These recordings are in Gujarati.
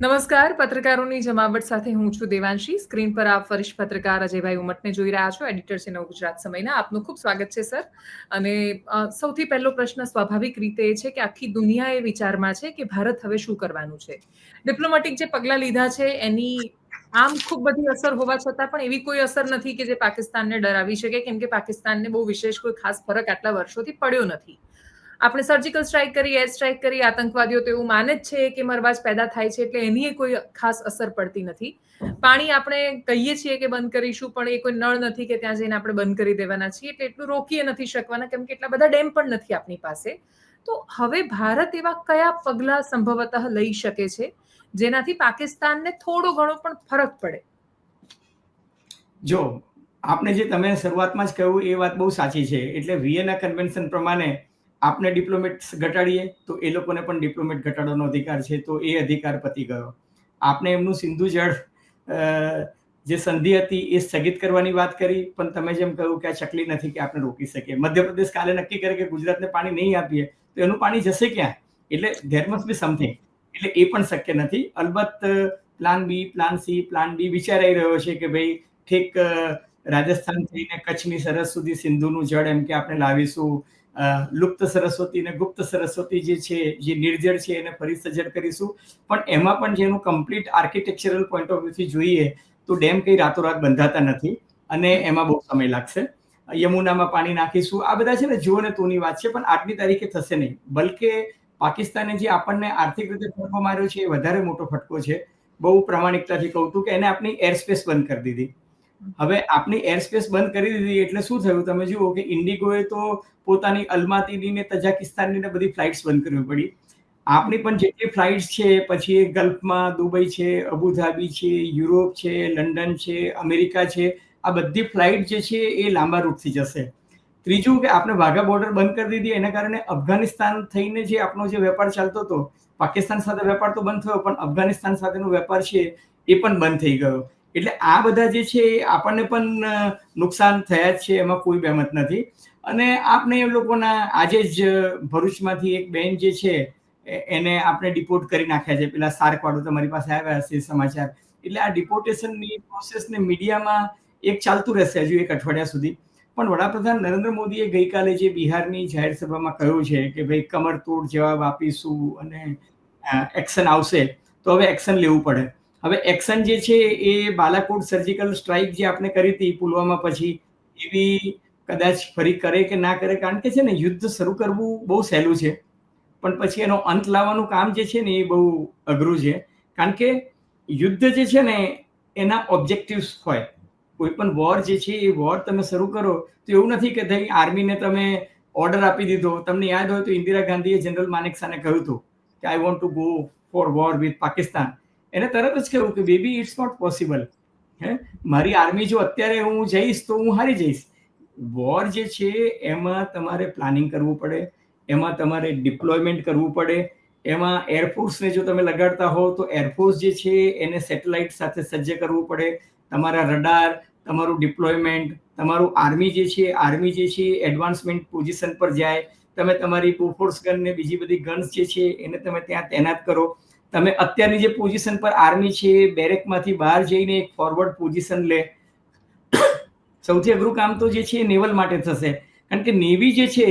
નમસ્કાર, પત્રકારોની જમાવટ સાથે હું છું દેવાંશી. સ્ક્રીન પર આપ વરિષ્ઠ પત્રકાર અજયભાઈ ઉમટને જોઈ રહ્યા છો. એડિટર છે નવ ગુજરાત સમયના. આપનું ખૂબ સ્વાગત છે, સર. અને સૌથી પહેલો પ્રશ્ન સ્વાભાવિક રીતે એ છે કે આખી દુનિયા એ વિચારમાં છે કે ભારત હવે શું કરવાનું છે. ડિપ્લોમેટિક જે પગલાં લીધા છે, એની આમ ખૂબ બધી અસર હોવા છતાં પણ એવી કોઈ અસર નથી કે જે પાકિસ્તાનને ડરાવી શકે, કેમ કે પાકિસ્તાનને બહુ વિશેષ કોઈ ખાસ ફરક આટલા વર્ષોથી પડ્યો નથી. આપણે સર્જિકલ સ્ટ્રાઇક કરી એર સ્ટ્રાઇક કરી, આતંકવાદીઓ તો એવું માને જ છે કે મરવાજ પેદા થાય છે એટલે એની કોઈ ખાસ અસર પડતી નથી. પાણી આપણે કહીએ છીએ કે બંધ કરીશું, પણ એ કોઈ નળ નથી કે ત્યાં જઈને આપણે બંધ કરી દેવાના છીએ, એટલે એટલું રોકીએ નથી શકવાના, કેમ કે એટલા બધા ડેમ પણ નથી આપણી પાસે. તો હવે ભારત એવા કયા પગલા સંભવતઃ લઈ શકે છે, જેનાથી પાકિસ્તાનને થોડો ઘણો પણ ફરક પડે? જો આપણે જે તમે શરૂઆતમાં જ કહ્યું, એ વાત બહુ સાચી છે. એટલે વિયેના કન્વેન્શન પ્રમાણે આપણે ડિપ્લોમેટ્સ ઘટાડીએ, તો એ લોકોને પણ ડિપ્લોમેટ ઘટાડવાનો અધિકાર છે, તો એ અધિકાર પતી ગયો. આપણે એમનું સિંધુ જળ જે સંધિ હતી એ સ્થગિત કરવાની વાત કરી, પણ તમે જેમ કહ્યું કે આ ચકલી નથી કે આપણે રોકી શકીએ. મધ્યપ્રદેશ કાલે નક્કી કરે કે ગુજરાતને પાણી નહીં આપીએ, તો એનું પાણી જશે ક્યાં? એટલે ધેર મસ્ટ બી સમથિંગ એટલે એ પણ શક્ય નથી. અલબત્ત plan B plan C plan D વિચારાઈ રહ્યો છે કે ભાઈ ઠીક રાજસ્થાન થઈને કચ્છની સરહદ સુધી સિંધુનું જળ એમ કે આપણે લાવીશું લુપ્ત સરસ્વતી અને ગુપ્ત સરસ્વતી જે છે, જે નિર્જળ છે, એને ફરી સજ્જડ કરીશું. પણ એમાં પણ જેનું કમ્પ્લીટ આર્કિટેક્ચરલ પોઈન્ટ ઓફ વ્યૂથી જોઈએ, તો ડેમ કંઈ રાતોરાત બંધાતા નથી અને એમાં બહુ સમય લાગશે. યમુનામાં પાણી નાખીશું. આ બધા છે ને જુઓ ને તોની વાત છે, પણ આટલી તારીખે થશે નહીં. બલકે પાકિસ્તાને જે આપણને આર્થિક રીતે ફટકો માર્યો છે, એ વધારે મોટો ફટકો છે. બહુ પ્રામાણિકતાથી કહું છું કે એને આપણી એર સ્પેસ બંધ કરી દીધી. હવે આપણી એર સ્પેસ બંધ કરી દીધી એટલે શું થયું? તમે જુઓ કે ઇન્ડિગોએ તો પોતાની અલમાતીની ને તજાકિસ્તાનની ને બધી ફ્લાઇટ્સ બંધ કરવી પડી. આપણી પણ જેટલી ફ્લાઇટ્સ છે, પછી ગલ્ફમાં દુબઈ છે, અબુધાબી છે, યુરોપ છે, લંડન છે, અમેરિકા છે, આ બધી ફ્લાઇટ જે છે એ લાંબા રૂટથી જશે. ત્રીજું કે આપણે વાઘા બોર્ડર બંધ કરી દીધી, એના કારણે અફઘાનિસ્તાન થઈને જે આપણો જે વેપાર ચાલતો હતો, પાકિસ્તાન સાથે વેપાર તો બંધ થયો, પણ અફઘાનિસ્તાન સાથેનો વેપાર છે એ પણ બંધ થઈ ગયો. એટલે આ બધા જે છે એ આપણને પણ નુકસાન થયા જ છે, એમાં કોઈ બહેમત નથી. અને આપણે એ લોકોના આજે જ ભરૂચમાંથી એક બેન જે છે એને આપણે ડિપોર્ટ કરી નાખ્યા છે. પેલા સાર્ક વાળું તમારી પાસે આવ્યા હશે સમાચાર. એટલે આ ડિપોર્ટેશનની પ્રોસેસને મીડિયામાં એક ચાલતું રહેશે હજુ એક અઠવાડિયા સુધી. પણ વડાપ્રધાન નરેન્દ્ર મોદીએ ગઈકાલે જે બિહારની જાહેર સભામાં કહ્યું છે કે ભાઈ કમરતોડ જવાબ આપીશું અને એક્શન આવશે, તો હવે એક્શન લેવું પડે. હવે એક્શન જે છે એ બાલાકોટ સર્જિકલ સ્ટ્રાઇક જે આપણે કરી હતી પુલવામા પછી એવી કદાચ ફરી કરે કે ના કરે? કારણ કે છે ને, યુદ્ધ શરૂ કરવું બહુ સહેલું છે. પણ પછી એનો અંત લાવવાનું કામ જે છે ને એ બહુ અઘરું છે. કારણ કે યુદ્ધ જે છે ને, એના ઓબ્જેક્ટિવ્સ હોય. કોઈ પણ વોર જે છે, એ વોર તમે શરૂ કરો, તો એવું નથી કે ભાઈ આર્મીને તમે ઓર્ડર આપી દીધો. તમને યાદ હોય તો ઇન્દિરા ગાંધીએ જનરલ માનેકશાને કહ્યું હતું કે I want to go for war with Pakistan. એને તરત જ કહેવું કે બેબી ઇટ્સ નોટ પોસિબલ હે? મારી આર્મી જો અત્યારે હું જઈશ તો હું હારી જઈશ. વોર જે છે, એમાં તમારે પ્લાનિંગ કરવું પડે. એમાં તમારે ડિપ્લોયમેન્ટ કરવું પડે. એમાં એરફોર્સને જો તમે લગાડતા હો, તો એરફોર્સ જે છે, એને સેટેલાઇટ સાથે સજ્જ કરવું પડે. તમારા રડાર તમારું ડિપ્લોયમેન્ટ તમારું આર્મી જે છે આર્મી જે છે એડવાન્સમેન્ટ પોઝિશન પર જાય. તમે તમારી બોફોર્સ ગન ને બીજી બધી ગન્સ જે છે, એને તમે ત્યાં તૈનાત કરો. તમે અત્યારની જે પોઝિશન પર આર્મી છે બેરેકમાંથી બહાર જઈને એક ફોરવર્ડ પોઝિશન લે. સૌથી અઘરું કામ તો જે છે એ નેવલ માટે થશે. કારણ કે નેવી જે છે,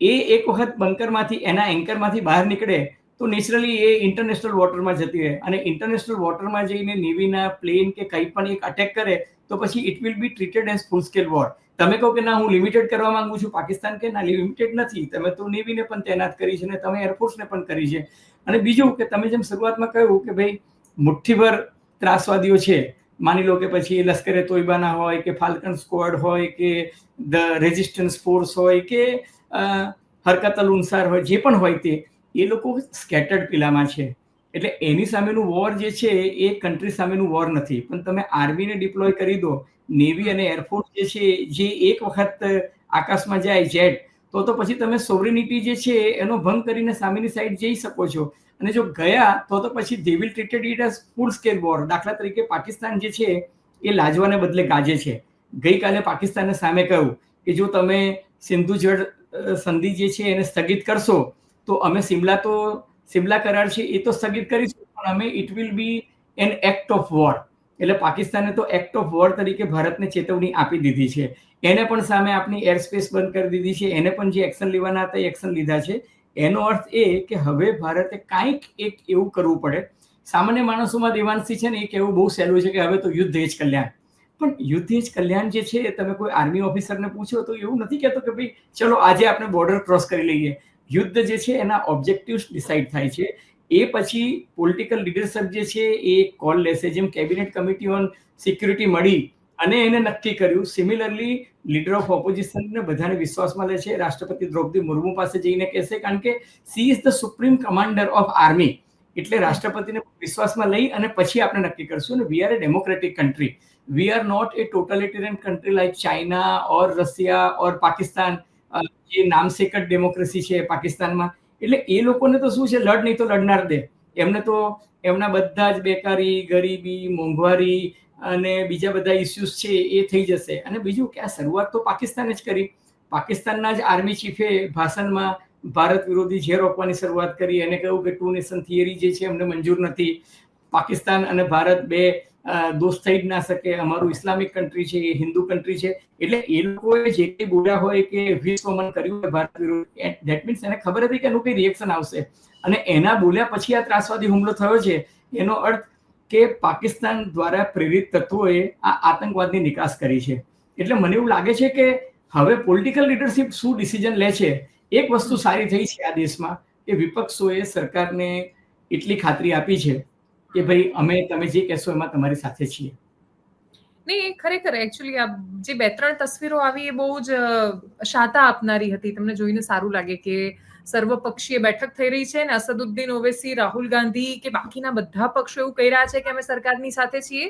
એ એક વખત બંકરમાંથી એના એન્કરમાંથી બહાર નીકળે તો નેચરલી એ ઇન્ટરનેશનલ વોટરમાં જતી રહે. અને ઇન્ટરનેશનલ વોટરમાં જઈને નેવીના પ્લેન કે કંઈ પણ એક અટેક કરે તો પછી it will be treated as full scale war તમે કહો કે ના, હું લિમિટેડ કરવા માંગુ છું, પાકિસ્તાન કે ના લિમિટેડ નથી. તમે તો નેવીને પણ તૈનાત કરી છે અને તમે એરફોર્સને પણ કરી છે. અને બીજું કે તમે જેમ શરૂઆતમાં કહ્યું કે ભાઈ, મુઠ્ઠીભર ત્રાસવાદીઓ છે. માની લો કે પછી લશ્કરે તોયબાના હોય કે ફાલ્કન સ્કવોડ હોય કે ધ રેઝિસ્ટન્સ ફોર્સ હોય કે હરકત અલ ઉનસાર હોય, જે પણ હોય તે, એ લોકો સ્કેટર્ડ કિલ્લામાં છે. એટલે એની સામેનું વોર જે છે, એ કન્ટ્રી સામેનું વોર નથી. પણ તમે આર્મીને ડિપ્લોય કરી દો નેવી અને એરફોર્સ જે છે જે એક વખત આકાશમાં જાય જેટ તો તો પછી તમે સોવરિનિટી જે છે એનો ભંગ કરીને સામેની સાઈડ જઈ શકો છો. અને જો ગયા તો તો પછી they will treated it as full scale war દાખલા તરીકે પાકિસ્તાન જે છે એ લાજવાને બદલે ગાજે છે. ગઈકાલે પાકિસ્તાને સામે કહ્યું કે જો તમે સિંધુ જળ સંધિ જે છે એને સ્થગિત કરશો તો અમે સિમલા તો સિમલા કરાર છે એ તો સ્થગિત કરીશું પણ પણ અમે it will be an act of war એટલે પાકિસ્તાને તો એક્ટ ઓફ વોર તરીકે ભારતને ચેતવણી આપી દીધી છે. એને પણ સામે આપની એર સ્પેસ બંધ કરી દીધી છે. એને પણ જે એક્શન લેવાના હતા એ એક્શન લીધા છે. એનો અર્થ એ કે હવે ભારતે કાંઈક એક એવું કરવું પડે. સામાન્ય માણસોમાં દેવાંશી છે ને એ કહેવું બહુ સહેલું છે કે હવે તો યુદ્ધ એ જ કલ્યાણ. પણ યુદ્ધ જ કલ્યાણ જે છે તમે કોઈ આર્મી ઓફિસરને પૂછો તો એવું નથી કહેતો કે ભાઈ ચલો આજે આપણે બોર્ડર ક્રોસ કરી લઈએ. યુદ્ધ જે છે એના ઓબ્જેક્ટિવ્સ ડિસાઇડ થાય છે. એ પછી પોલિટિકલ લીડરશિપ જે છે, એ કોલ લેશે. જેમ કેબિનેટ કમિટી ઓન સિક્યુરિટી મળી અને એને નક્કી કર્યું. સિમિલરલી લીડર ઓફ ઓપોઝિશનને બધાને વિશ્વાસમાં લે છે. રાષ્ટ્રપતિ દ્રૌપદી મુર્મુ પાસે જઈને કહેશે, કારણ કે she is the supreme commander of army એટલે રાષ્ટ્રપતિને વિશ્વાસમાં લઈ અને પછી આપણે નક્કી કરશું અને we are a democratic country we are not a totalitarian country like China or Russia or Pakistan જે નામસેક જ ડેમોક્રેસી છે પાકિસ્તાનમાં. એટલે એ લોકોને તો શું છે, લડ નહીં તો લડનાર દે. એમને તો એમના બધા જ બેકારી, ગરીબી, મોંઘવારી અને બીજા બધા ઇસ્યુઝ છે એ થઈ જશે. અને બીજું કે આ શરૂઆત તો પાકિસ્તાને જ કરી. પાકિસ્તાનના જ આર્મી ચીફે ભાષણમાં ભારત વિરોધી ઝેર રોકવાની શરૂઆત કરી. એને કહ્યું કે ટુ નેશન થિયરી જે છે, એમને મંજૂર નથી. પાકિસ્તાન અને ભારત બે દોસ્ત થઈ જ ના શકે. અમારું ઇસ્લામિક કન્ટ્રી છે, એ હિન્દુ કન્ટ્રી છે. એટલે એ લોકોએ જે કંઈ બોલ્યા હોય કે વિશ્વમન કર્યું હોય ભારત વિરુદ્ધ દેટ મીન્સ એને ખબર હતી કે એનું કંઈ રિએક્શન આવશે. અને એના બોલ્યા પછી આ ત્રાસવાદી હુમલો થયો છે. એનો અર્થ કે પાકિસ્તાન દ્વારા પ્રેરિત તત્વોએ આ આતંકવાદની નિકાસ કરી છે. એટલે મને એવું લાગે છે કે હવે પોલિટિકલ લીડરશિપ શું ડિસિઝન લે છે? એક વસ્તુ સારી થઈ છે આ દેશમાં કે વિપક્ષોએ સરકારને એટલી ખાતરી આપી છે. કે ભાઈ અમે તમે જે કહેશો એમાં તમારી સાથે છીએ. નહીં ખરેખર એકચ્યુઅલી આ જે બે ત્રણ તસવીરો આવી એ બહુ જ શાતા આપનારી હતી. તમને જોઈને સારું લાગે કે સર્વપક્ષીય બેઠક થઈ રહી છે અને અસદુદ્દીન ઓવેસી રાહુલ ગાંધી કે બાકીના બધા પક્ષો એવું કહી રહ્યા છે કે અમે સરકારની સાથે છીએ.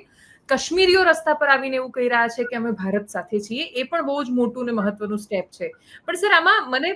કાશ્મીરીઓ રસ્તા પર આવીને એવું કહી રહ્યા છે કે અમે ભારત સાથે છીએ. એ પણ બહુ જ મોટું ને મહત્વનું સ્ટેપ છે. પણ સર આમાં મને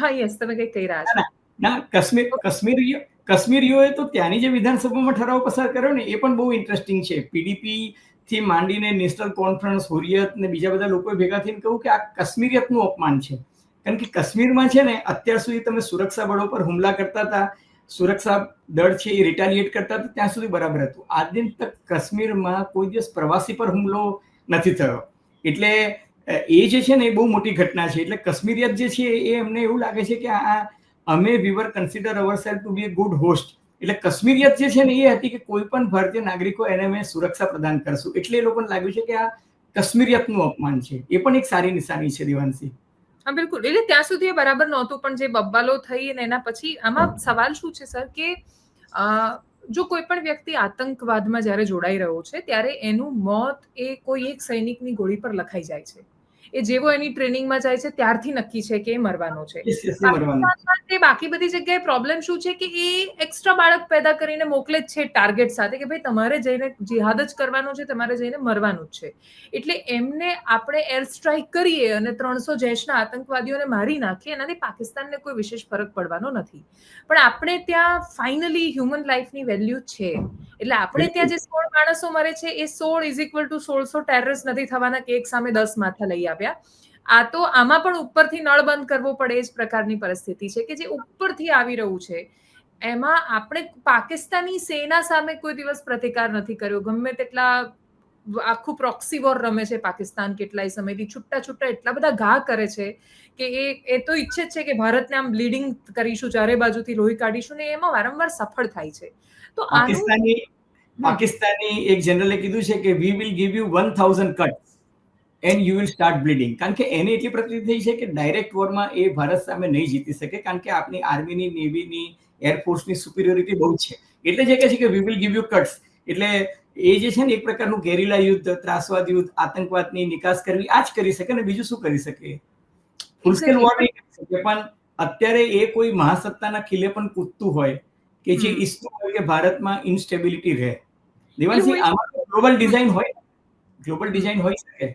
હા યસ તમે કંઈક કહી રહ્યા છો. ના કશ્મીર કાશ્મીરીઓ કાશ્મીરીઓએ તો ત્યાંની જે વિધાનસભામાં ઠરાવ પસાર કર્યો ને, એ પણ બહુ ઇન્ટરેસ્ટિંગ છે. પીડીપી થી માંડીને નેશનલ કોન્ફરન્સ હુરિયત ને બીજા બધા લોકોએ ભેગા થઈને કહ્યું કે આ કાશ્મીરિયતનું અપમાન છે. કારણ કે કાશ્મીરમાં છે ને, અત્યાર સુધી તમે સુરક્ષા બળો પર હુમલા કરતા હતા, સુરક્ષા દળ છે એ રિટાલિએટ કરતા હતા, ત્યાં સુધી બરાબર હતું. આજ દિન તક કાશ્મીરમાં કોઈ દિવસ પ્રવાસી પર હુમલો નથી થયો. એટલે એ જે છે ને, એ બહુ મોટી ઘટના છે. એટલે કાશ્મીરિયત જે છે એ એમને એવું લાગે છે કે આ અમે we were consider our self to be a good host એટલે કશ્મીરિયત જે છે ને, એ હતી કે કોઈ પણ ભારતીય નાગરિકો એને અમે સુરક્ષા પ્રદાન કરશું. એટલે એ લોકોને લાગ્યું છે કે આ કશ્મીરિયતનું અપમાન છે. એ પણ એક સારી નિશાની છે દિવાનસી હા, બિલકુલ. એટલે ત્યાં સુધી એ બરાબર નહોતું, પણ જે બબ્બાલો થઈ અને એના પછી આમાં સવાલ શું છે, સર, કે જો કોઈ પણ વ્યક્તિ આતંકવાદમાં જ્યારે જોડાઈ રહ્યો છે, ત્યારે એનું મોત એ કોઈ એક સૈનિકની ગોળી પર લખાઈ જાય છે. એ જેવો એની ટ્રેનિંગમાં જાય છે ત્યારથી નક્કી છે કે એ મરવાનો છે. બાકી બધી જગ્યાએ પ્રોબ્લેમ શું છે કે એ એક્સ્ટ્રા બાળક પેદા કરીને મોકલે જ છે ટાર્ગેટ સાથે કે ભાઈ તમારે જઈને જિહાદ જ કરવાનો છે તમારે જઈને મરવાનું જ છે. એટલે એમને આપણે એર સ્ટ્રાઇક કરીએ અને ત્રણસો જૈશના આતંકવાદીઓને મારી નાખીએ એનાથી પાકિસ્તાનને કોઈ વિશેષ ફરક પડવાનો નથી. પણ આપણે ત્યાં ફાઇનલી હ્યુમન લાઈફની વેલ્યુ છે. એટલે આપણે ત્યાં જે સોળ માણસો મરે છે એ સોળ ઇઝ ઇક્વલ ટુ સોળસો ટેરરિસ્ટ નથી થવાના કે એક સામે દસ માથા લઈ આવ્યા આ તો આમાં પણ ઉપરથી નળ બંધ કરવો પડે એ જ પ્રકારની પરિસ્થિતિ છે કે જે ઉપરથી આવી રહ્યું છે. એમાં આપણે પાકિસ્તાની સેના સામે કોઈ દિવસ પ્રતિકાર નથી કર્યો. ગમે તેટલા આખું પ્રોક્સી વોર રમે છે પાકિસ્તાન કેટલાય સમયથી. છૂટા છૂટા એટલા બધા ઘા કરે છે કે એ એ તો ઈચ્છે જ છે કે ભારતને આમ બ્લીડિંગ કરીશું ચારે બાજુથી લોહી કાઢીશું ને એમાં વારંવાર સફળ થાય છે. તો પાકિસ્તાની પાકિસ્તાની એક જનરલે કીધું છે કે we will give you one thousand cut and you will start bleeding કારણ કે એને એટલી પ્રતિ થઈ છે કે ડાયરેક્ટ વોરમાં એ ભારત સામે નહીં જીતી શકે કારણ કે આપની આર્મીની નેવીની એરફોર્સની સુપિરિયોરિટી બહુ છે. એટલે જે કહે છે કે we will give you cuts એટલે એ જે છે ને એક પ્રકારનું ગેરીલા યુદ્ધ ત્રાસવાદ યુદ્ધ આતંકવાદની નિકાસ કરવી આ જ કરી શકે ને બીજું શું કરી શકે? ફૂલ સ્કેલ વોર નહીં કરી શકે પણ અત્યારે એ કોઈ મહાસત્તાના ખીલે પણ કૂદતું હોય કે જે ઈચ્છતું હોય કે ભારતમાં ઇન્સ્ટેબિલિટી રહે. દેવાનસિંહ આમાં ગ્લોબલ ડિઝાઇન હોય ગ્લોબલ ડિઝાઇન હોઈ શકે?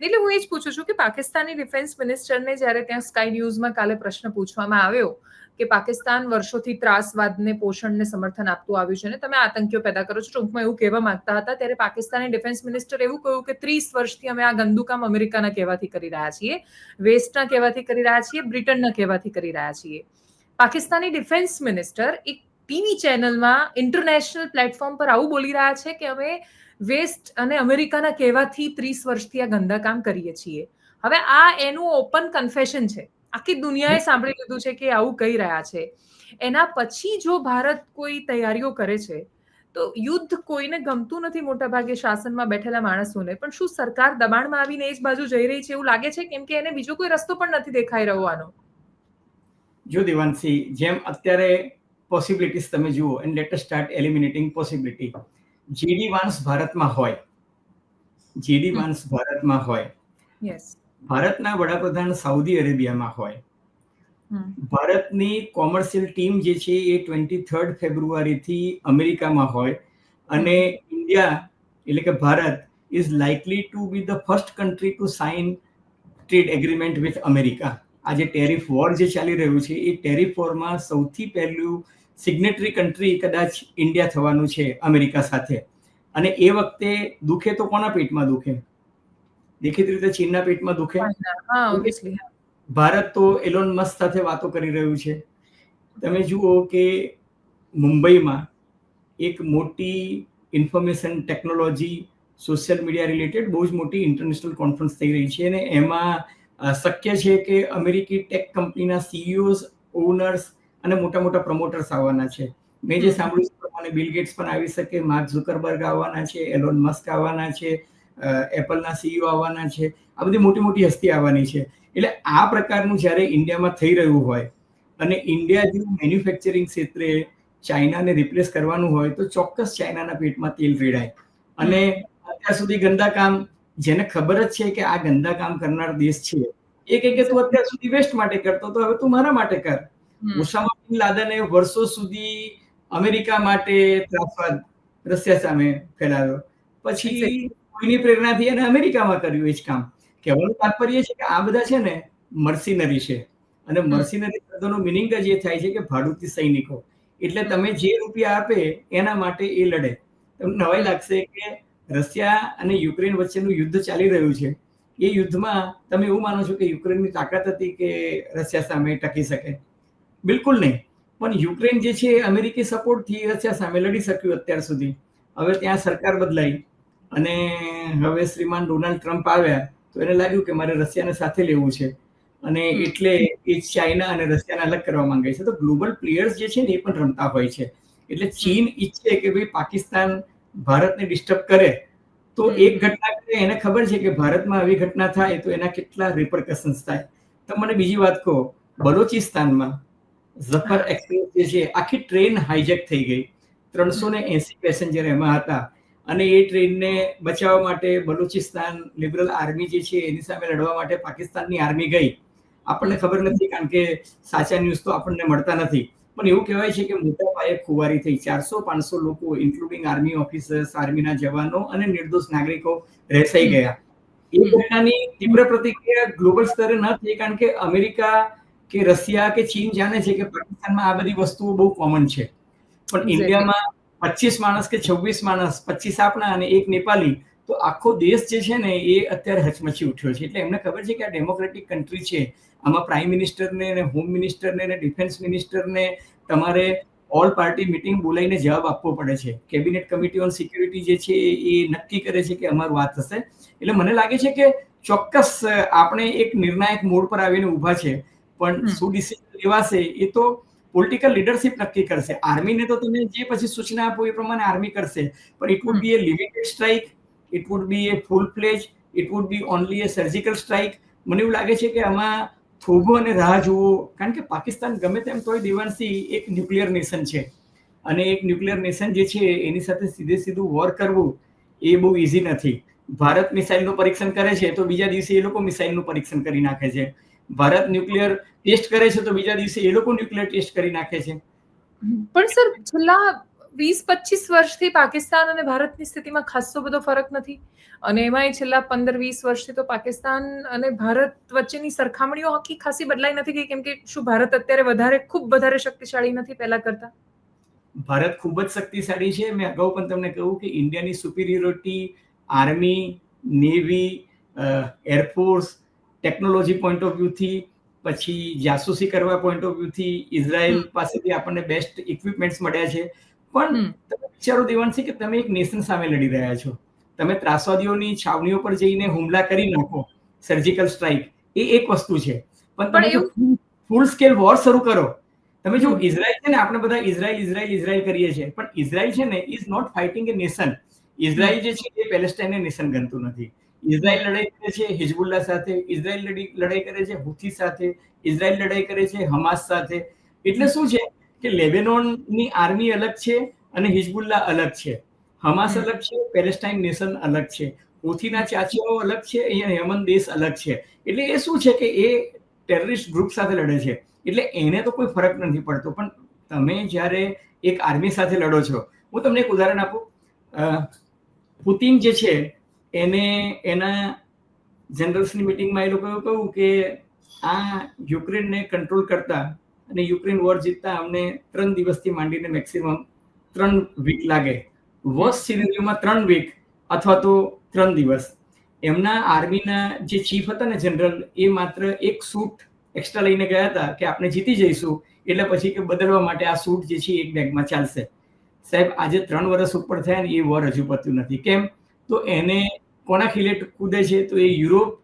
એટલે હું એ જ પૂછું છું કે પાકિસ્તાની ડિફેન્સ મિનિસ્ટરને જ્યારે ત્યાં સ્કાય ન્યૂઝમાં કાલે પ્રશ્ન પૂછવામાં આવ્યો કે પાકિસ્તાન વર્ષોથી ત્રાસવાદને, પોષણને સમર્થન આપતું આવ્યું છે ને તમે આતંકીઓ પેદા કરો છો, ટૂંકમાં એવું કહેવા માંગતા હતા, ત્યારે પાકિસ્તાની ડિફેન્સ મિનિસ્ટર એવું કહ્યું કે ત્રીસ વર્ષથી અમે આ ગંદુ કામ અમેરિકાના કહેવાથી કરી રહ્યા છીએ, વેસ્ટના કહેવાથી કરી રહ્યા છીએ, બ્રિટનના કહેવાથી કરી રહ્યા છીએ. પાકિસ્તાની ડિફેન્સ મિનિસ્ટર એક ટીવી ચેનલમાં ઇન્ટરનેશનલ પ્લેટફોર્મ પર આવું બોલી રહ્યા છે કે અમે વેસ્ટ અને અમેરિકાના કહેવાથી ત્રીસ વર્ષથી આ ગંદા કામ કરીએ છીએ. હવે આ એનું ઓપન કન્ફેશન છે. આખી દુનિયાએ સાંભળી લીધું છે કે આવું કહી રહ્યા છે. એના પછી જો ભારત કોઈ તૈયારીઓ કરે છે, તો યુદ્ધ કોઈને ગમતું નથી મોટા ભાગે શાસનમાં બેઠેલા માણસોને. પણ શું સરકાર દબાણમાં આવીને એ જ બાજુ જઈ રહી છે એવું લાગે છે? કેમ કે એને બીજો કોઈ રસ્તો પણ નથી દેખાઈ રહ્યો આનો. જો દેવાંશી, જેમ અત્યારે પોસિબિલિટીઝ તમે જુઓ and let start eliminating possibility GD વંશ ભારતમાં હોય. જીડી વંશ ભારતમાં હોય. ભારતના વડાપ્રધાન સાઉદી અરેબિયામાં હોય. ભારતની કોમર્શિયલ ટીમ જે છે એ ટ્વેન્ટી થર્ડ ફેબ્રુઆરીથી અમેરિકામાં હોય અને ઇન્ડિયા એટલે કે Bharat is likely to be the first country to sign trade agreement with America આ જે ટેરિફ વોર જે ચાલી રહ્યું છે એ ટેરિફ વોરમાં સૌથી પહેલું સિગ્નેટરી કન્ટ્રી કદાચ ઇન્ડિયા થવાનું છે અમેરિકા સાથે. અને એ વખતે દુખે તો કોના પેટમાં દુખે? દેખીતી રીતે ચીનના પેટમાં દુખે? ભારત તો એલોન મસ્ક સાથે વાતો કરી રહ્યું છે. તમે જુઓ કે મુંબઈમાં એક મોટી information technology social media related બહુ જ મોટી ઇન્ટરનેશનલ કોન્ફરન્સ થઈ રહી છે અને એમાં શક્ય છે કે અમેરિકી ટેક કંપનીના સીઈઓઝ ઓનર્સ અને મોટા મોટા પ્રમોટર્સ આવવાના છે. મેં જે સાંભળ્યું પ્રમાણે બિલ ગેટ્સ પણ આવી શકે માર્ક ઝુકરબર્ગ આવવાના છે એલોન મસ્ક આવવાના છે એપલના સીઈઓ આવવાના છે. આ બધી મોટી મોટી હસ્તી આવવાની છે. એટલે આ પ્રકારનું જ્યારે ઇન્ડિયામાં થઈ રહ્યું હોય અને ઇન્ડિયા જેવું મેન્યુફેક્ચરિંગ ક્ષેત્રે ચાઇનાને રિપ્લેસ કરવાનું હોય તો ચોક્કસ ચાઇનાના પેટમાં તેલ રેડાય. અને અત્યાર સુધી ગંદા કામ જેને ખબર જ છે કે આ ગંદા કામ કરનાર દેશ છે એ કહે કે તું અત્યાર સુધી વેસ્ટ માટે કરતો તો હવે તું મારા માટે કર. ઉસામા બિન લાદને વર્ષો સુધી અમેરિકા માટે ત્રાસવાદ રશિયા સામે ફેલાવ્યો. પછી કોઈની પ્રેરણાથી એને અમેરિકામાં કર્યું એ જ કામ. કહેવાનું તાત્પર્ય છે કે આ બધા છે ને મર્સિનરી છે. અને મર્સિનરી શબ્દનો મિનિંગ જ એ થાય છે કે ભાડુતી સૈનિકો. એટલે તમે જે રૂપિયા આપે એના માટે એ લડે. તમને નવાઈ લાગશે કે રશિયા અને યુક્રેન વચ્ચેનું યુદ્ધ ચાલી રહ્યું છે. એ યુદ્ધમાં તમે એવું માનો છો કે યુક્રેનની તાકાત હતી કે રશિયા સામે ટકી શકે? બિલકુલ નહીં. પણ યુક્રેન જે છે અમેરિકી સપોર્ટથી રશિયા સામે લડી શક્યું અત્યાર સુધી. હવે ત્યાં સરકાર બદલાઈ અને હવે શ્રીમાન ડોનાલ્ડ ટ્રમ્પ આવ્યા તો એને લાગ્યું કે મારે રશિયાને સાથે લેવું છે. અને એટલે એ ચાઇના અને રશિયાને અલગ કરવા માંગે છે. તો ગ્લોબલ પ્લેયર્સ જે છે ને એ પણ રમતા હોય છે. એટલે ચીન ઈચ્છે કે ભાઈ પાકિસ્તાન ભારતને ડિસ્ટર્બ કરે તો એક ઘટના કરે એને ખબર છે કે ભારતમાં આવી ઘટના થાય તો એના કેટલા રિપરકશન્સ થાય. તો મને બીજી વાત કહો. બલોચિસ્તાનમાં ઝફર એક્સપ્રેસ જે છે આખી ટ્રેન હાઈજેક થઈ ગઈ. ત્રણસો ને એસી પેસેન્જર એમાં હતા. અને એ ટ્રેનને બચાવવા માટે બલુચિસ્તાન લિબરલ આર્મી જે છે એની સામે લડવા માટે પાકિસ્તાનની આર્મી ગઈ. આપણને ખબર નથી કારણ કે સાચા ન્યૂઝ તો આપણને મળતા નથી. પણ એવું કહેવાય છે કે મોટા પાયે ખુવારી થઈ. ચારસો પાંચસો લોકો ઇન્ક્લુડિંગ આર્મી ઓફિસર્સ આર્મીના જવાનો અને નિર્દોષ નાગરિકો રહેસાઈ ગયા. એ ઘટનાની તીવ્ર પ્રતિક્રિયા ગ્લોબલ સ્તરે ન થઈ કારણ કે અમેરિકા કે રશિયા કે ચીન જાણે છે કે પાકિસ્તાનમાં આ બધી વસ્તુઓ બહુ કોમન છે. પણ ઇન્ડિયામાં પચીસ માણસ કે છવ્વીસ માણસ પચીસ આપણા અને એક નેપાલી તો આખો દેશ જે છે ને એ અત્યારે હચમચી ઉઠ્યો છે. એટલે એમને ખબર છે કે આ ડેમોક્રેટિક કન્ટ્રી છે. આમાં પ્રાઇમ મિનિસ્ટરને ને હોમ મિનિસ્ટરને ને ડિફેન્સ મિનિસ્ટરને તમારે ઓલ પાર્ટી મિટિંગ બોલાવીને જવાબ આપવો પડે છે. કેબિનેટ કમિટી ઓન સિક્યુરિટી જે છે એ નક્કી કરે છે કે અમારું વાત થશે. એટલે મને લાગે છે કે ચોક્કસ આપણે એક નિર્ણાયક મોડ પર આવીને ઊભા છે. પણ શું ડિસિઝન લેવાશે એ તો પોલિટિકલ લીડરશિપ નક્કી કરશે. આર્મીને તો તમે જે પછી સૂચના આપો એ પ્રમાણે આર્મી કરશે. પણ it would be a limited strike it would be a full fledge it would be only a surgical strike મને એવું લાગે છે કે આમાં થોભો અને રાહ જોવો કારણ કે પાકિસ્તાન ગમે તેમ તોય દિવાનસી એક ન્યુક્લિયર નેશન છે. અને એક ન્યુક્લિયર નેશન જે છે એની સાથે સીધે સીધું વોર કરવું એ બહુ ઇઝી નથી. ભારત મિસાઇલનું પરીક્ષણ કરે છે તો બીજા દિવસે એ લોકો મિસાઇલનું પરીક્ષણ કરી નાખે છે. ભારત ન્યુક્લિયર ટેસ્ટ કરે છે તો બીજા દિવસે એ લોકો ન્યુક્લિયર ટેસ્ટ કરી નાખે છે. પણ સર છેલ્લા વીસ પચીસ વર્ષથી પાકિસ્તાન અને ભારતની સ્થિતિમાં ખાસો બધો ફરક નથી? અને એમાંય છેલ્લા પંદર વીસ વર્ષથી તો પાકિસ્તાન અને ભારત વચ્ચેની સરખામણીઓ આખી ખાસી બદલાઈ નથી ગઈ? કેમ કે શું ભારત અત્યારે વધારે ખૂબ વધારે શક્તિશાળી નથી પહેલા કરતા? ભારત ખૂબ જ શક્તિશાળી છે. મેં અગાઉ પણ તમને કહ્યું કે ઇન્ડિયાની superiority army navy air force technology point of વ્યૂથી પછી જાસૂસી કરવા પોઈન્ટ ઓફ વ્યૂથી ઇઝરાયલ. પાસેથી આપણને બેસ્ટ ઇક્વિપમેન્ટ્સ મળ્યા છે પણ. તમે વિચારો દેવાંશી કે તમે એક નેશન સામે લડી રહ્યા છો તમે ત્રાસવાદીઓની છાવણીઓ પર જઈને હુમલા કરી નાખો સર્જિકલ સ્ટ્રાઇક એ એક વસ્તુ છે પણ તમે જો ફૂલ સ્કેલ વોર શરૂ કરો તમે જો. ઇઝરાયલ છે ને આપણે બધા ઇઝરાયલ ઇઝરાયલ ઇઝરાયલ કરીએ છીએ પણ ઇઝરાયલ છે ને is not fighting a nation Israel જે છે એ પેલેસ્ટાઇનને નેશન ગણતું નથી ઇઝરાયલ લડાઈ કરે છે હિઝબુલ્લા સાથે ઇઝરાયલ લડી લડાઈ કરે છે હુથી સાથે ઇઝરાયલ લડાઈ કરે છે હમાસ સાથે. એટલે શું છે કે લેબેનોનની આર્મી અલગ છે અને હિઝબુલ્લા અલગ છે. હમાસ અલગ છે પેલેસ્ટાઇન નેશન અલગ છે. હુથીના ચાચીઓ અલગ છે અહીંયા યમન દેશ અલગ છે. એટલે એ શું છે કે એ ટેરરિસ્ટ ગ્રુપ સાથે લડે છે. એટલે એને તો કોઈ ફરક નથી પડતો. પણ તમે જ્યારે એક આર્મી સાથે લડો છો હું તમને એક ઉદાહરણ આપું. પુતિન જે છે એને, એના જનરલ્સની મિટિંગમાં એ લોકોએ કહ્યું કે આ યુક્રેનને કંટ્રોલ કરતા અને યુક્રેન વોર જીતતા અમને ત્રણ દિવસથી માંડીને મેક્સિમમ ત્રણ વીક લાગે. વર્સ્ટ સિનેરિયોમાં ત્રણ વીક અથવા તો ત્રણ દિવસ. એમના આર્મીના જે ચીફ હતા ને જનરલ એ માત્ર એક સૂટ એક્સ્ટ્રા લઈને ગયા હતા કે આપણે જીતી જઈશું, એટલે પછી કે બદલવા માટે આ સૂટ જે છે એક બેગમાં ચાલશે. સાહેબ, આજે ત્રણ વર્ષ ઉપર થયા ને એ વોર હજુ પત્યું નથી. કેમ? તો એને કોના ખીલે કૂદે છે? તો એ યુરોપ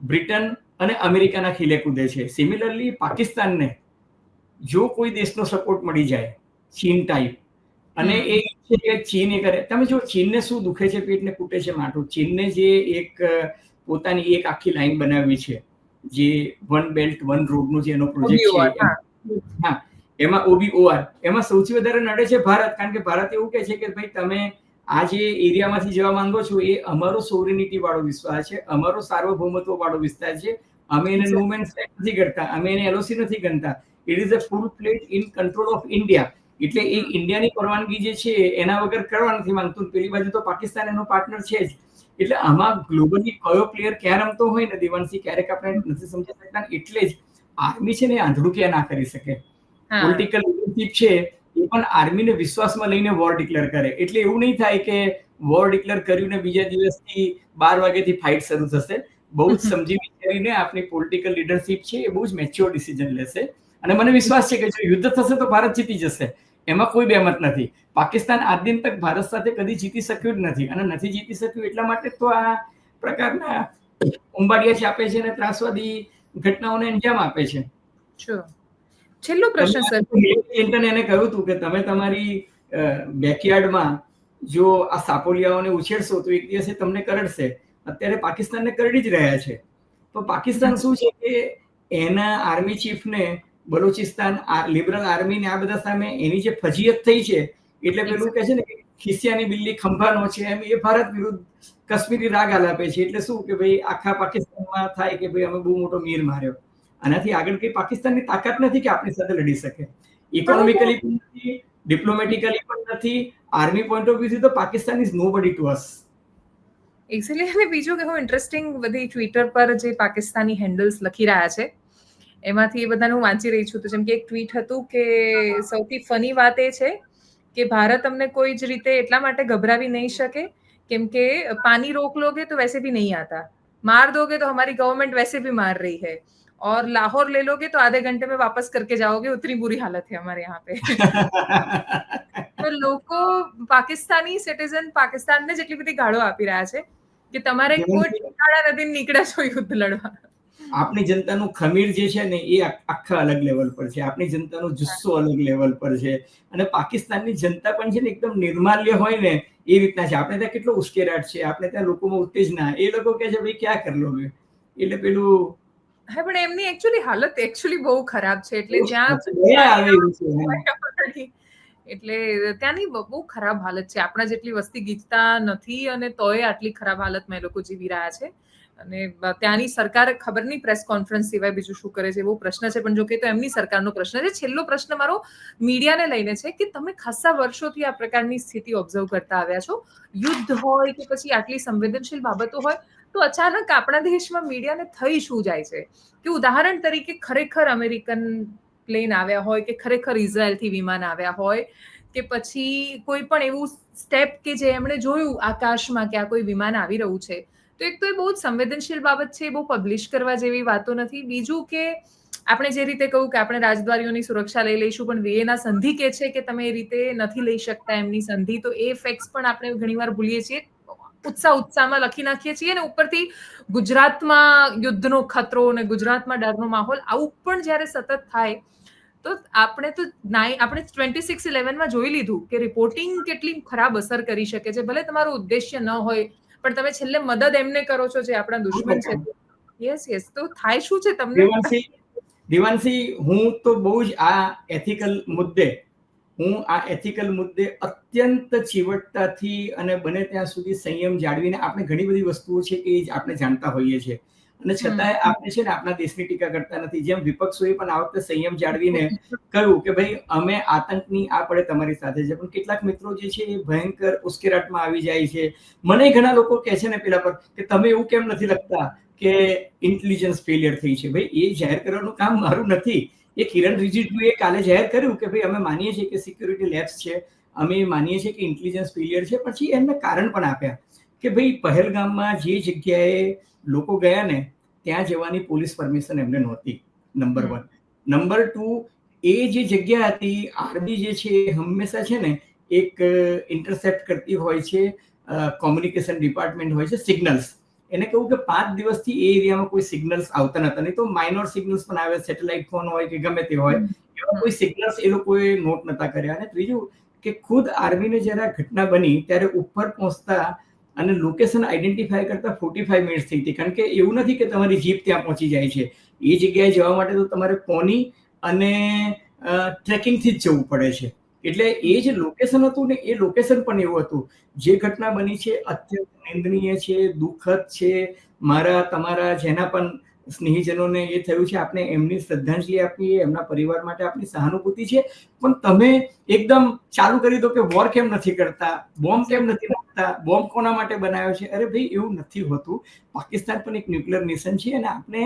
બ્રિટન અને અમેરિકાના ખીલે કૂદે છે. સિમિલરલી પાકિસ્તાનને જો કોઈ દેશનો સપોર્ટ મળી જાય ચીન ટાઈપ અને એ છે કે ચીન એ કરે. તમે જો ચીનને શું દુખે છે પેટને કૂટે છે માટું ચીનને જે એક પોતાની એક આખી લાઈન બનાવી છે જે વન બેલ્ટ વન રોડનું જે એનો પ્રોજેક્ટ છે હા. એમાં ઓબીઓઆર એમાં સૌથી વધારે નડે છે ભારત કારણ કે ભારત એવું કહે છે કે ભાઈ તમે આ જે એરિયામાંથી જવા માંગો છો એ અમારો સોવરિનિટી વાળો વિસ્તાર છે અમારો સાર્વભૌમત્વ વાળો વિસ્તાર છે અમે એને. મુવમેન્ટ નથી કરતા અમે એને એલઓસી નથી ગણતા it is a full plate in control of India એટલે એ. ઇન્ડિયાની પરવાનગી જે છે એના વગર કરવા નથી માંગતું પેલી બાજુ તો પાકિસ્તાન એનો પાર્ટનર છે જ એટલે આમાં ગ્લોબલી કયો પ્લેયર ક્યાં રમતો હોય ને દેવાંશી ક્યારેક આપણે નથી સમજી શકતા એટલે જ આર્મી છે ને આંધળું ક્યાં ના કરી શકે. પોલિટિકલ લીડરશીપ છે એ પણ આર્મીને વિશ્વાસમાં લઈને વોર ડિક્લેર કરે. એટલે એવું નહીં થાય કે વોર ડિક્લેર કર્યું ને બીજા દિવસથી બાર વાગ્યાથી ફાઇટ શરૂ થશે. બહુ જ સમજી વિચારીને આપણી પોલિટિકલ લીડરશિપ છે એ બહુ જ મેચ્યોર ડિસિઝન લેશે. અને મને વિશ્વાસ છે કે જો યુદ્ધ થશે તો ભારત જીતી જશે. એમાં કોઈ બેમત નથી. પાકિસ્તાન આજ દિન તક ભારત સાથે કદી જીતી શક્યું જ નથી. અને નથી જીતી શક્યું એટલા માટે તો આ પ્રકારના ઉંબાડિયા આપે છે અને ત્રાસવાદી ઘટનાઓને અંજામ આપે છે. છેલ્લો પ્રશ્ન સર. ક્લિન્ટન એને કહ્યું હતું કે તમે તમારી બેકયાર્ડમાં જો આ સાપોલિયાઓને ઉછેરશો તો એક દિવસે તમને કરડશે. અત્યારે પાકિસ્તાનને કરડી જ રહ્યા છે. તો પાકિસ્તાન શું છે કે એના આર્મી ચીફને બલુચિસ્તાન લિબરલ આર્મી ને આ બધા સામે એની જે ફજીયત થઈ છે એટલે પેલું કે છે ને ખિસ્સિયાની ખિસ્યાની બિલ્લી ખંભાનો છે એમ એ ભારત વિરુદ્ધ કાશ્મીરી રાગ આલાપે છે. એટલે શું કે ભાઈ આખા પાકિસ્તાનમાં થાય કે ભાઈ અમે બહુ મોટો મીર માર્યો. આનાથી આગળ કઈ પાકિસ્તાનની તાકાત નથી કે આપણી સાથે લડી શકે. ઇકોનોમિકલી પણ નથી ડિપ્લોમેટિકલી પણ નથી આર્મી પોઈન્ટ ઓફ વ્યૂથી તો પાકિસ્તાન ઇઝ નો બડી ટુ અસ એક્ચ્યુઅલી અને બીજું કે હું ઇન્ટરેસ્ટિંગ બધી ટ્વિટર પર જે પાકિસ્તાની હેન્ડલ્સ લખી રહ્યા છે, એમાંથી એ બધાને હું વાંચી રહી છું. તો જેમ કે એક ટ્વીટ હતું કે સૌથી ફની વાત એ છે કે ભારત અમને કોઈ જ રીતે એટલા માટે ગભરાવી નહીં શકે, કેમ કે પાણી રોક લોગે તો વેસે ભી નહીં આતા. માર દોગે તો હમારી ગવર્મેન્ટ વેસે ભી માર રહી હૈ. और लाहौर ले लोगे तो आधे घंटे में वापस करके जाओगे उतनी बुरी हालत है हमारे यहाँ पे તો લોકો પાકિસ્તાની સિટીઝન પાકિસ્તાનને જેટલી બધી ગાળો આપી રહ્યા છે કે તમારે કોઈ ઠેકાણા નથી નીકળ્યા છો યુદ્ધ લડવા આપણી જનતાનું ખમીર જે છે ને એ આખા અલગ લેવલ પર છે આપણી જનતાનો જુસ્સો અલગ લેવલ પર છે અને પાકિસ્તાનની જનતા પણ છે ને એકદમ નિર્માલ્ય હોય ને એ રીતના છે આપણે ત્યાં કેટલો ઉશ્કેરાટ છે આપણે ત્યાં લોકોમાં ઉત્તેજના એ લોકો કહે છે ભાઈ ક્યાં કર લો એટલે પેલું હા પણ એમની એકચ્યુઅલી હાલત એકચ્યુઅલી બહુ ખરાબ છે એટલે જ્યાં એટલે ત્યાંની બહુ ખરાબ હાલત છે. આપણા જેટલી વસ્તી ગીચતા નથી અને તોય આટલી ખરાબ હાલતમાં એ લોકો જીવી રહ્યા છે. અને ત્યાંની સરકાર ખબર નહીં પ્રેસ કોન્ફરન્સ સિવાય બીજું શું કરે છે એવો પ્રશ્ન છે. પણ જો કે તો એમની સરકારનો પ્રશ્ન છે. છેલ્લો પ્રશ્ન મારો મીડિયાને લઈને છે કે તમે ખાસા વર્ષોથી આ પ્રકારની સ્થિતિ ઓબ્ઝર્વ કરતા આવ્યા છો? યુદ્ધ હોય કે પછી આટલી સંવેદનશીલ બાબતો હોય તો અચાનક આપણા દેશમાં મીડિયાને થઈ શું જાય છે? કે ઉદાહરણ તરીકે ખરેખર અમેરિકન પ્લેન આવ્યા હોય કે ખરેખર ઇઝરાયલથી વિમાન આવ્યા હોય કે પછી કોઈ પણ એવું સ્ટેપ કે જે એમણે જોયું આકાશમાં કે આ કોઈ વિમાન આવી રહ્યું છે, તો એક તો એ બહુ જ સંવેદનશીલ બાબત છે બહુ પબ્લિશ કરવા જેવી વાતો નથી. બીજું કે આપણે જે રીતે કહું કે આપણે રાજદ્વારીઓની સુરક્ષા લઈ લઈશું, પણ વીએના સંધિ કે છે કે તમે એ રીતે નથી લઈ શકતા એમની સંધિ, તો એ ફેક્ટ્સ પણ આપણે ઘણીવાર ભૂલીએ છીએ. ઉત્સાહ ઉત્સાહમાં લખી નાખીએ છીએ અને ઉપરથી ગુજરાતમાં યુદ્ધનો ખતરો અને ગુજરાતમાં ડરનો માહોલ આવું પણ જ્યારે સતત થાય, તો આપણે તો નાઈ, આપણે ટ્વેન્ટી સિક્સ ઇલેવનમાં જોઈ લીધું કે રિપોર્ટિંગ કેટલી ખરાબ અસર કરી શકે છે. ભલે તમારું ઉદ્દેશ્ય ન હોય, પણ તમે છેલ્લે મદદ એમને કરો છો જે આપણા દુશ્મન છે. યસ યસ તો થાય શું છે તમને? દેવાંશી હું તો બહુ જ આ એથિકલ મુદ્દે હું આ એથિકલ મુદ્દે અત્યંત ચીવટતાથી અને બને ત્યાં સુધી સંયમ જાળવીને આપણે ઘણી બધી વસ્તુઓ છે કે આપણે જાણતા હોઈએ છીએ. અને છતાંય આપણે છે ને આપણા દેશની ટીકા કરતા નથી. જેમ વિપક્ષોએ પણ આ વખતે સંયમ જાળવીને કહ્યું કે ભાઈ અમે આતંકની આ પડે તમારી સાથે છે. પણ કેટલાક મિત્રો જે છે એ ભયંકર ઉશ્કેરાટમાં આવી જાય છે. મને ઘણા લોકો કહે છે ને પેલા પર કે તમે એવું કેમ નથી લખતા કે ઇન્ટેલિજન્સ ફેલિયર થઈ છે? ભાઈ એ જાહેર કરવાનું કામ મારું નથી. એ કિરણ રિજિજુએ કાલે જાહેર કર્યું કે ભાઈ અમે માનીએ છીએ કે સિક્યુરિટી લેબ્સ છે, અમે માનીએ છીએ કે ઇન્ટેલિજન્સ ફેલિયર છે, પછી એમને કારણ પણ આપ્યા કે ભાઈ પહેલગામમાં જે જગ્યાએ લોકો ગયા ને, ત્યાં જવાની પોલીસ પરમિશન એમને નહોતી નંબર વન નંબર ટુ એ જે જગ્યા હતી આર્મી જે છે, એ હંમેશા છે ને એક ઇન્ટરસેપ્ટ કરતી હોય છે કોમ્યુનિકેશન ડિપાર્ટમેન્ટ હોય છે સિગ્નલ્સ એને કહું કે પાંચ દિવસથી એ એરિયામાં કોઈ સિગ્નલ્સ આવતા નતા. નહીં તો માઇનોર સિગ્નલ્સ પણ આવે સેટેલાઇટ ફોન હોય કે ગમે તે હોય એવા કોઈ સિગ્નલ્સ એ લોકોએ નોટ નતા કર્યા. અને ત્રીજું કે ખુદ આર્મીને જ્યારે આ ઘટના બની ત્યારે ઉપર પહોંચતા અને લોકેશન આઈડેન્ટિફાય કરતા ફોર્ટી ફાઈવ મિનિટ્સ થઈ હતી. કારણ કે એવું નથી કે તમારી જીપ ત્યાં પહોંચી જાય છે. એ જગ્યાએ જવા માટે તો તમારે પોની અને ટ્રેકિંગથી જ જવું પડે છે. એટલે એ જે લોકેશન હતું ને એ લોકેશન પણ એવું હતું. જે ઘટના બની છે અત્યંત નિંદનીય છે, દુઃખદ છે. મારા, તમારા જેના પણ સ્નેહીજનોને એ થયું છે, આપણે એમની શ્રદ્ધાંજલિ આપીએ, એમના પરિવાર માટે આપણી સહાનુભૂતિ છે. પણ તમે એકદમ ચાલુ કરી દો કે વોર કેમ નથી કરતા? બોમ્બ કેમ નથી બોમ્બ કોના માટે બનાવ્યો છે? અરે ભાઈ એવું નથી હોતું. પાકિસ્તાન પણ એક ન્યુક્લિયર નેશન છે અને આપણે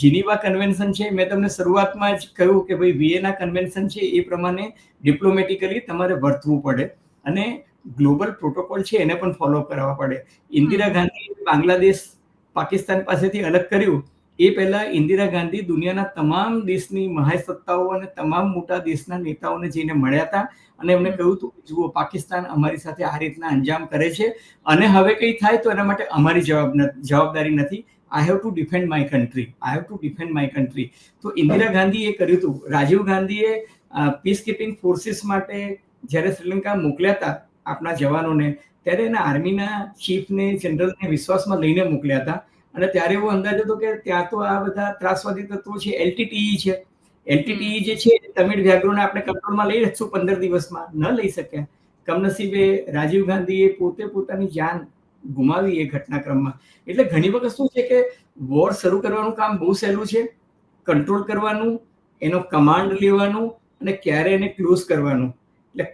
જીનીવા કન્વેન્શન છે. મેં તમને શરૂઆતમાં જ કહ્યું કે ભાઈ વીએના કન્વેન્શન છે એ પ્રમાણે ડિપ્લોમેટિકલી તમારે વર્તવું પડે અને ગ્લોબલ પ્રોટોકોલ છે એને પણ ફોલો કરવા પડે. ઇન્દિરા ગાંધી બાંગ્લાદેશ પાકિસ્તાન પાસેથી અલગ કર્યું. એ પહેલા ઇન્દિરા ગાંધી દુનિયાના તમામ દેશની મહાસત્તાઓ અને તમામ મોટા દેશના નેતાઓને જઈને મળ્યા હતા અને એમને કહ્યું હતું જુઓ પાકિસ્તાન અમારી સાથે આ રીતના અંજામ કરે છે અને હવે કંઈ થાય તો એના માટે અમારી જવાબ જવાબદારી નથી. I have to defend my country I have to defend my country તો ઇન્દિરા ગાંધીએ કર્યું હતું. રાજીવ ગાંધીએ પીસ કીપિંગ ફોર્સિસ માટે જ્યારે શ્રીલંકા મોકલ્યા હતા આપણા જવાનોને ત્યારે એના આર્મીના ચીફને જનરલને વિશ્વાસમાં લઈને મોકલ્યા હતા. અને ત્યારે એવો અંદાજ હતો કે ત્યાં તો આ બધા ત્રાસવાદી તત્વો છે એલટીટીઈ છે. એલટીટીઈ જે છે તમિળ વ્યાઘ્રોને આપણે કંટ્રોલમાં લઈ શકશું પંદર દિવસમાં. ન લઈ શક્યા. કમનસીબે રાજીવ ગાંધીએ પોતે પોતાની જાન ગુમાવી એ ઘટનાક્રમમાં. એટલે ઘણી વખત શું છે કે વોર શરૂ કરવાનું કામ બહુ સહેલું છે. કંટ્રોલ કરવાનું એનો કમાન્ડ લેવાનું અને ક્યારે એને ક્લોઝ કરવાનું. એટલે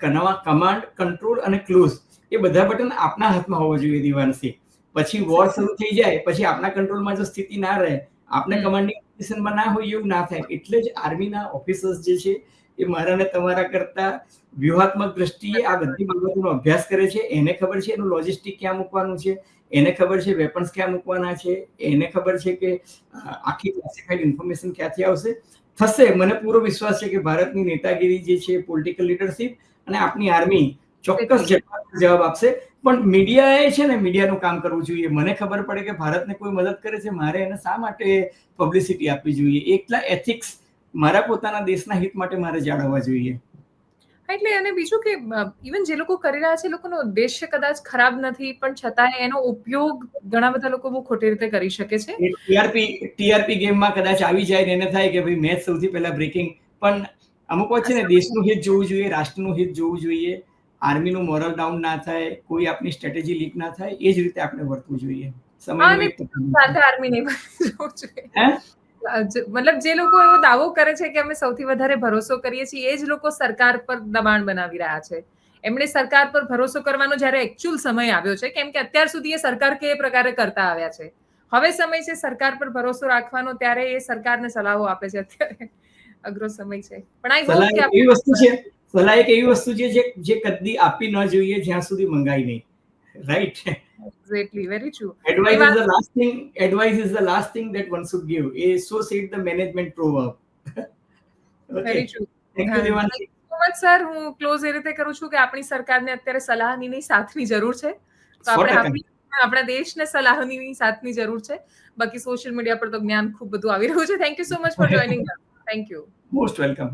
કમાન્ડ કંટ્રોલ અને ક્લોઝ. એ બધા બટન આપના હાથમાં હોવા જોઈએ દિવાનસી પછી વોર શરૂ થઈ જાય પછી આપણા કંટ્રોલમાં જો સ્થિતિ ના રહે આપણે કમાન્ડિંગ પોઝિશનમાં ના હોય એવું ના થાય. એટલે જ આર્મીના ઓફિસર્સ જે છે એ મારા ને તમારા કરતા વ્યૂહાત્મક દ્રષ્ટિએ આ બધી બાબતોનો અભ્યાસ કરે છે. એને ખબર છે એનું લોજિસ્ટિક ક્યાં મૂકવાનું છે? એને ખબર છે વેપન્સ ક્યાં મૂકવાના છે? એને ખબર છે કે આખી ક્લાસિફાઈડ ઇન્ફોર્મેશન ક્યાંથી આવશે? થશે. મને પૂરો વિશ્વાસ છે કે ભારતની નેતાગીરી જે છે પોલિટિકલ લીડરશિપ અને આપની આર્મી ચોક્કસ જવાબ આપશે. પણ મીડિયાએ છે ને મીડિયાનું કામ કરવું જોઈએ. મને ખબર પડે કે ભારતને કોઈ મદદ કરે છે મારે એને શા માટે પબ્લિસિટી આપવી જોઈએ? એકલા એથિક્સ મારા પોતાના દેશના હિત માટે મારે જાળવવા જોઈએ. એટલે અને બીજું કે ઇવન જે લોકો કરી રહ્યા છે લોકોનો ઉદ્દેશ્ય કદાચ ખરાબ નથી પણ છતાંય એનો ઉપયોગ ઘણા બધા લોકો બહુ ખોટી રીતે કરી શકે છે. ટીઆરપી ટીઆરપી ગેમમાં કદાચ આવી જાય ને એને થાય કે ભાઈ મેચ સૌથી પહેલા બ્રેકિંગ પણ અમુક વાત છે ને દેશનું હિત જોવું જોઈએ રાષ્ટ્રનું હિત જોવું જોઈએ. આર્મીનું મોરલ ડાઉન ના થાય કોઈ આપની સ્ટ્રેટેજી લીક ના થાય એ જ રીતે આપણે વર્તવું જોઈએ. સમય આર્મી નહીં જોઈએ. મતલબ જે લોકો એવો દાવો કરે છે કે અમે સૌથી વધારે ભરોસો કરીએ છીએ એ જ લોકો સરકાર પર દબાણ બનાવી રહ્યા છે. એમણે સરકાર પર ભરોસો કરવાનો જ્યારે એકચ્યુઅલ સમય આવ્યો છે કેમ કે અત્યાર સુધી એ સરકાર કે પ્રકારે કરતા આવ્યા છે. હવે સમય છે સરકાર પર ભરોસો રાખવાનો ત્યારે એ સરકારને સલાહો આપે છે અત્યારે. અઘરો સમય છે. પણ આ વસ્તુ છે સલાહ એક એવી વસ્તુ છે જે જે કદી આપી ન જોઈએ જ્યાં સુધી મંગાઈ નહીં. Right exactly very true advice is the last thing advice is the last thing that one should should A so said the management proverb very true Devanshi much sir હું. ક્લોઝ એ રીતે કરું છું કે આપણી સરકારને અત્યારે સલાહની નહીં સાથની જરૂર છે. તો આપણે આપણી દેશને સલાહની સાથની જરૂર છે. બાકી સોશિયલ મીડિયા પર તો જ્ઞાન ખૂબ બધું આવી રહ્યું છે. Thank you so much for joining thank you most welcome.